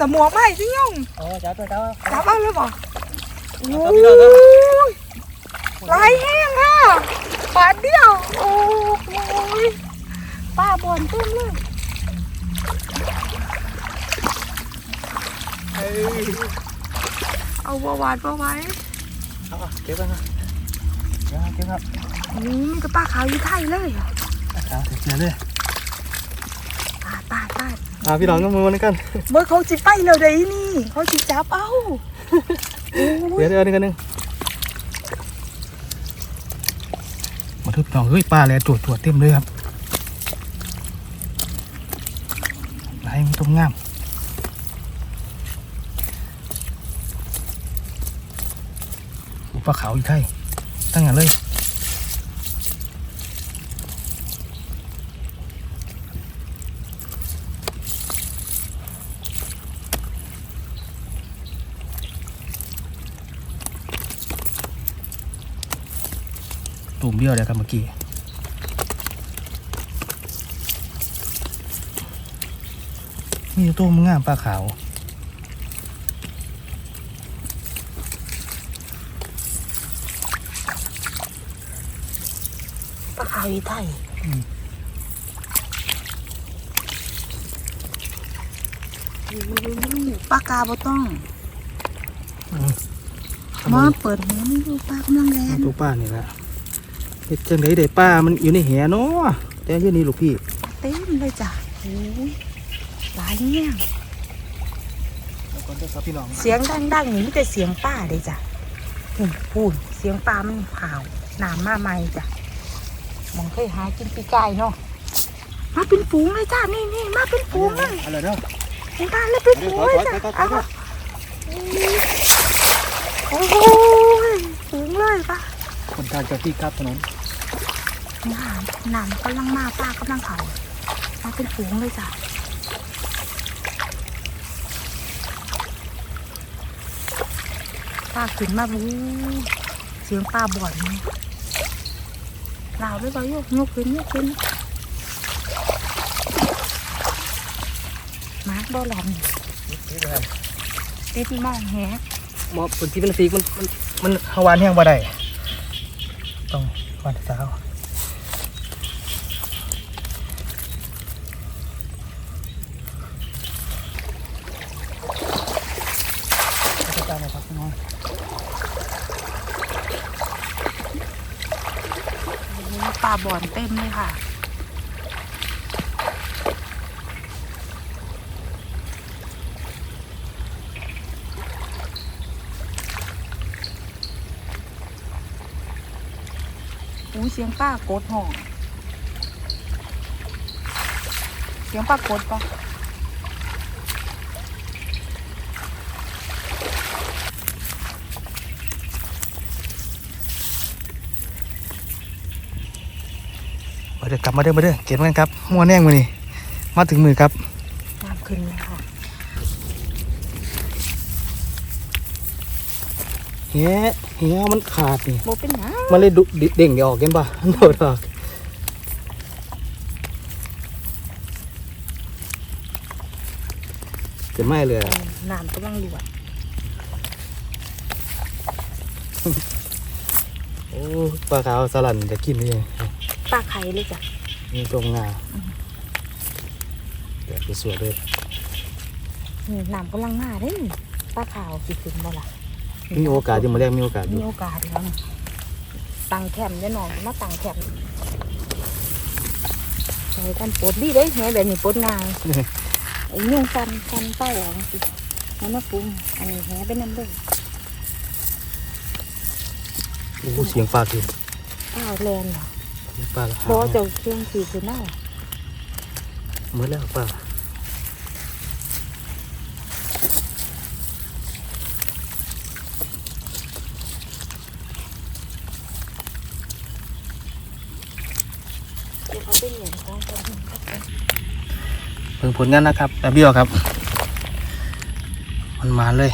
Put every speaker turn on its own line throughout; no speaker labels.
สมองไม่สิยง
โอ้จ้าตัวเจ้า
จับเอาเลยบ่โอ้
ครับพี่น้องครับ
ยไหลแห้งค่ะบาทเดียวโอ้ยป้าบอนเต็มเลยเอ้ยเอาบัวหวานบัวไว้
เอาเก็บกันนะเก็บเก็บครับ
อืมมีแต่ปลาขาวอยู่ไทยเลยอะ
เอาเสียเลย
ตายตายตาย
อ่าพี่น้องก็มือมันกัน
เมื่อเขาจิไปแล้วเดี๋ยวนี่ เขาจิจับเอาโอ้ย
เดี๋ยวเดี๋ยวนึงกันนึงมาทุบน้องเฮ้ยปลาแหละตรวจตรวจเต็มเลยครับไหลมันต้มงามโอ้ปลาขาวอีกไทยตั้งอย่างเลย ตุ่ มเดียวเลยครับเมื่อกี้มีตัวมันงามปลาขาว
ปลาขาวอยู่ไทย
อืม
โอ้ยปลากาบ่ต้อง
อืม
มาเปิดหัวนี่ดูปลากำลังแลน
ตัวป้านี่แหละ เฮ็ดจังไดได้ป้ามันอยู่ในแหเนาะแต่อยี่นี่ลูกพี่
เต็มเลยจ้ะโอ้ยหลายแง่ง
ก่อนจะครับพี่น้อง
เสียงดังๆนี่มีแต่เสียงป้าเลยจ้ะพูนพูนเสียงปลามันเห่าวน้ำมาใหม่จ้ะมองเคยหากินปีกายเนาะมาเป็นฝูงเลยจ้ะนี่นี่มาเป็นฝูงเลย
อะไรเนาะ
เห็นปลาเลยเป็นฝูงเลยจ้ะ
ถอยถอยถอยถอย
โอ้โหฝูงเลยปะ
คนการจะที่ครับถนน
น้ำน้ำกำลังมาป้ากำลังเขามาเป็นฝูงเลยจ้ะป้าขึ้นมาบูเสียงป้าบ่อนลาวด้วยบ่ยกยกขึ้นยกขึ้นมาบ่หลอมติดมองแฮะ
มอบคนที่เป็นสีมันมันมันฮาวานแห้งบ่ได้ต้องก่อนสาวจะตามไปครับพี่น้อง
ป่าบ่อนเต็มเลยค่ะ อู้เสียงป้ากดห้อง เสียงป้ากดปะ
มาเด้อกลับมาเด้อมาเด้อเก็บกันครับมัวแน่งมือนี่มาถึงมือครับ
น้ำขึ้นเลยค่ะ
เฮ้เฮ้มันขาดนี่
โบเป็นหยัง
มันเลยดุดิเด้งเดี๋ยวออกเห็นป่ะโดดออกจะไม่เลยอะ
น้ำกำลังหลวด
โอ้ปลาขาวสลันจะกินนี่
ป้าไข่เลยจ้ะ
มีตรงงาเดี๋ยวไปสวยด้วย
นี่น้ำกำลังมาเด้นี่ป้าขาวสิขึ้นบ่ล่ะ
มีโอกาสอยู่มาแรกมีโอกาสอ
มี
ยู่
โอกาสแล้วนะตังแคมป์ได้หน่อยมาตังแคมป์ใช้กันปวดดีเด้แหแบบนี้ปวดง่ายไอ้ยุ่งฟันฟันเป้าออกสิแล้วมาปรุงอันนี้แหเป็นน้ำเด้อ
โอ้เสียงปลาคือ
ข้าวแลนเหรอ
เสียงปลาละ
พอเจ้าเครื่องสีคือเน่า
เหมือนแล้วปลา
เดี๋ยวเขาเป็นเหรียญของคนหนึ่งครับผม
เพิ่งผลงานนะครับแป๊บเดียวครับ มันมาเลย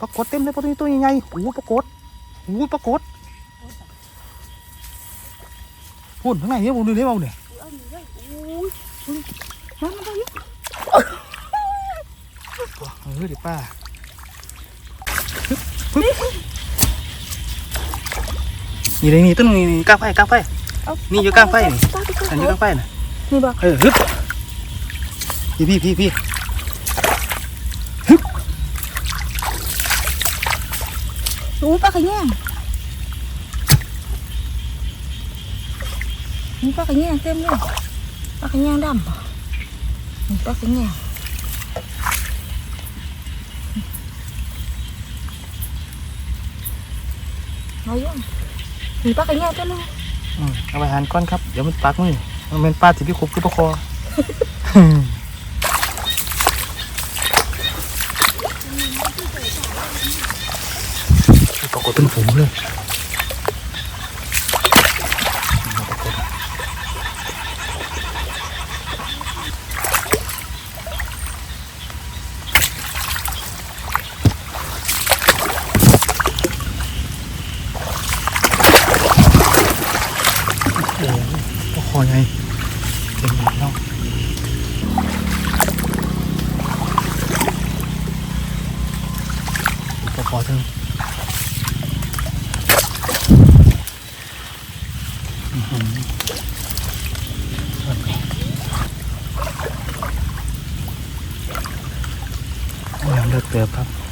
ปรา กฏเต็มเลยปลาตัวนี้ตัวใหญ่ๆโอ้โหปรากฏโอ้โหปรากฏพูดข้างในเนี่ยผมดูเลยเบาเนี่ย
เอาเอาหนีเลยโอ้ยอุ้ยน้ำมันได้เยอะ
เออดิป้านี่เลยนี่ต้นนี่นี่กลางไฟกลางไฟ
เอา
นี่อยู่กลางไฟนี่
กลางไฟ
อันนี้กลางไฟน่ะ
นี่บอก
เออฮึบพี่พี่พี่พี่
อ้ยปลากระแยงนี่ปลากระแยงเต็มเลยปลากระแยงดำบ่นี่ปลากระแยงเอาอยู่นี่ปลากระแยงเต็มเลย
อืมเอาไปหันก้อนครับ เดี๋ยวมันปักมือมันเป็นปลาสิพี่ครบคือปลาคอ ปรากฏ เลือดเติบครับ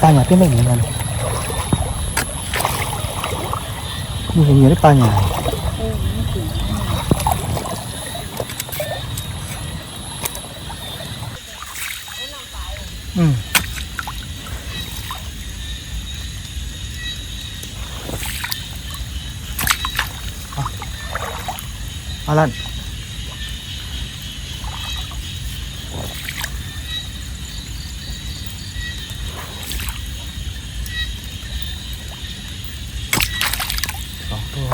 ได้ปลาหยาดเต็มเลยเหมือนกันนี่เห็นอยู่ได้ปลาหยาดอืมเอาเอาลั่น สองตัว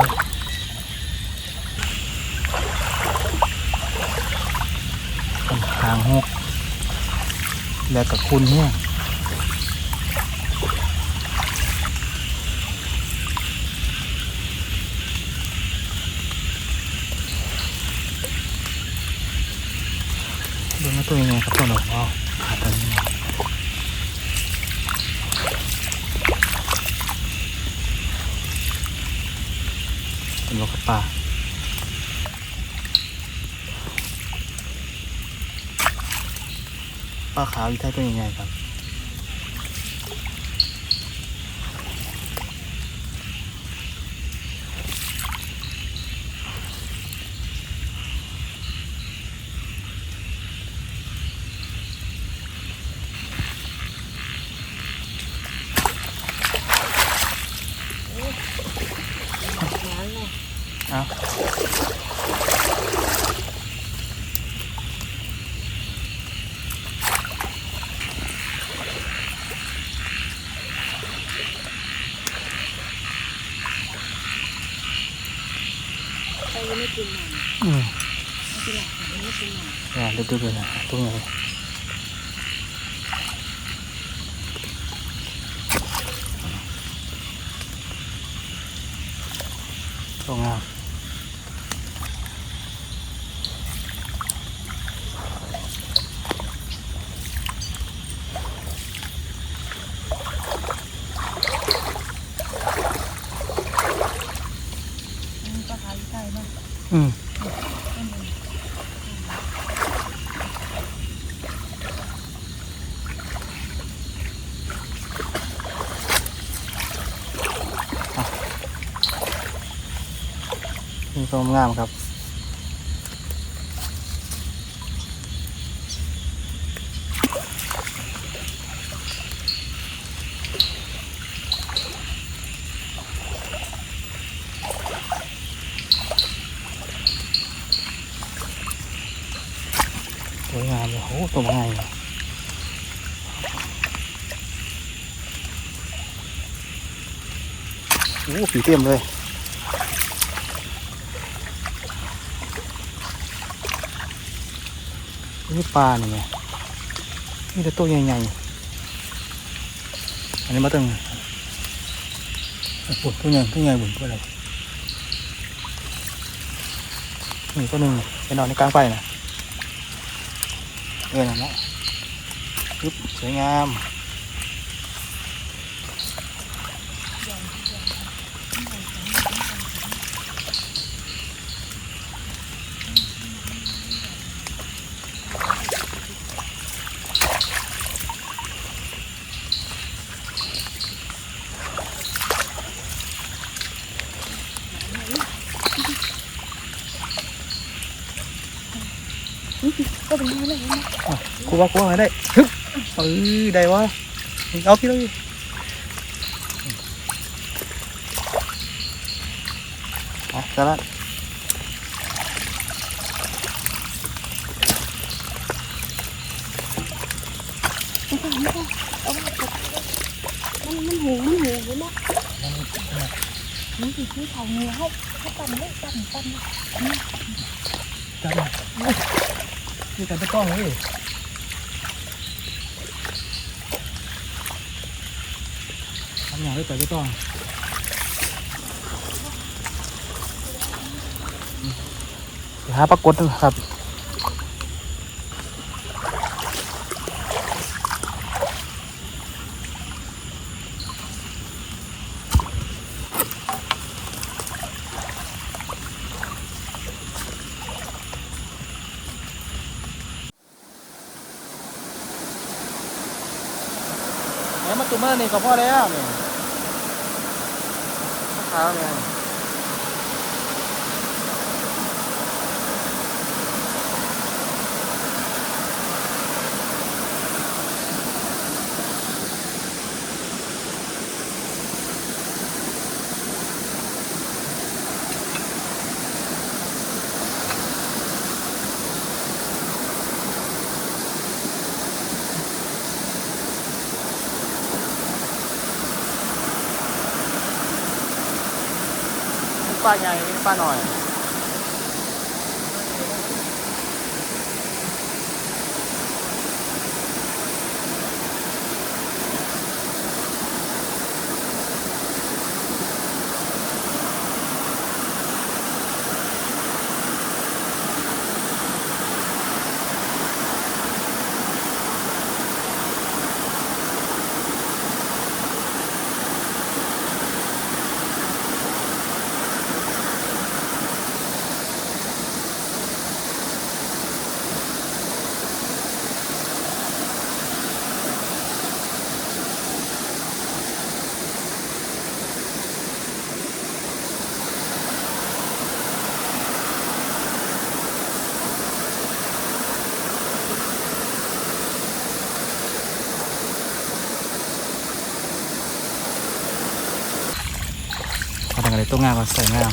หางหกแล้วกับ คุณเนี่ยดูนะตัวยังไงครับตัวหนูอ๋อขาดตัวนี้เป็นลูกปลา ปลาขาวอีกท่าตัวยังไงครับ เอาอืม อ่าเดี๋ยว สมงามครับ
ส
วยงามเลยโอ้ตัวง่ายโอ้ผีเต็มเลย นี่ปลาเนี่ยนี่แต่ตัวใหญ่ๆอันนี้มาตั้งปวดตัวใหญ่ตัวใหญ่บุญตัวอะไรนี่ตัวหนึ่งไปนอนในกลางไฟนะเออนั่นแหละปึ๊บสวยงาม
ก็เป็นไงเลย
กูว่ากูว่าได้ฮึบเออได้วะเอาพี่เลยอะสาระ
มันมันหูมันหูำ
อย่างไรแต่ไม่ต้องหาปรากฏครับมาตุ่มมานี่ก็พอแล้วเนี่ย นี่ ปลาใหญ่ปลาหน่อย เอาแต่งอะไรตัวงามมาใส่งาม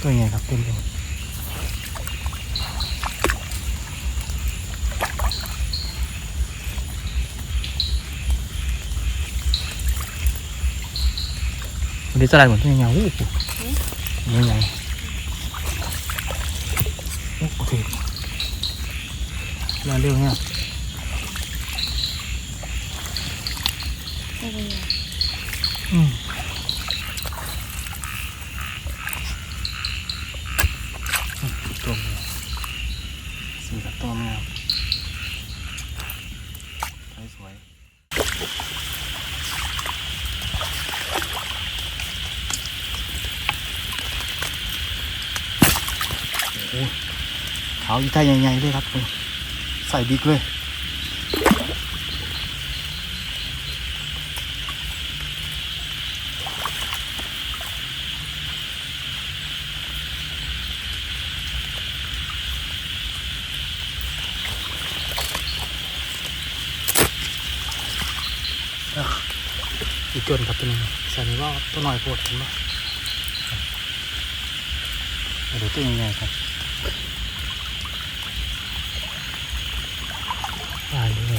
ตัวใหญ่ครับเต็มเลยวันนี้สลัดเหมือนตัวใหญ่ๆโอ้โหใหญ่ๆ โอเค มาเร็วเนี่ยอืมตัวเมียสีกับตัวเมียสวยสวยโอ้เขาอีกท่าใหญ่ๆเลยครับนี่ใส่บิ๊กเลย อีกจนกับตัวนึงสันนี้ว่าตัวหน่อยปวดเห็นปะเดี๋ยวตัวยังไงครับ ปลาอยู่ใ